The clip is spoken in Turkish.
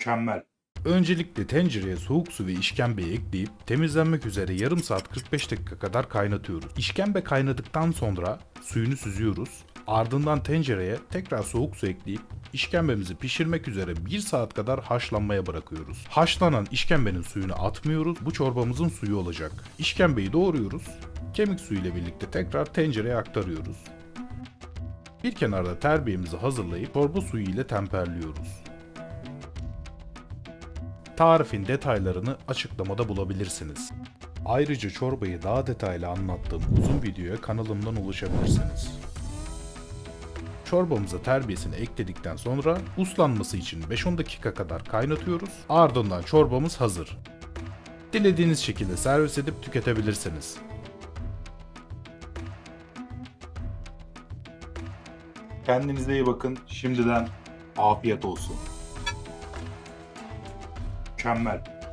Mükemmel. Öncelikle tencereye soğuk su ve işkembeyi ekleyip temizlenmek üzere yarım saat 45 dakika kadar kaynatıyoruz. İşkembe kaynadıktan sonra suyunu süzüyoruz. Ardından tencereye tekrar soğuk su ekleyip işkembemizi pişirmek üzere 1 saat kadar haşlanmaya bırakıyoruz. Haşlanan işkembenin suyunu atmıyoruz. Bu çorbamızın suyu olacak. İşkembeyi doğruyoruz. Kemik suyu ile birlikte tekrar tencereye aktarıyoruz. Bir kenarda terbiyemizi hazırlayıp çorba suyu ile temperliyoruz. Tarifin detaylarını açıklamada bulabilirsiniz. Ayrıca çorbayı daha detaylı anlattığım uzun videoya kanalımdan ulaşabilirsiniz. Çorbamıza terbiyesini ekledikten sonra uslanması için 5-10 dakika kadar kaynatıyoruz. Ardından çorbamız hazır. Dilediğiniz şekilde servis edip tüketebilirsiniz. Kendinize iyi bakın. Şimdiden afiyet olsun. Mükemmel.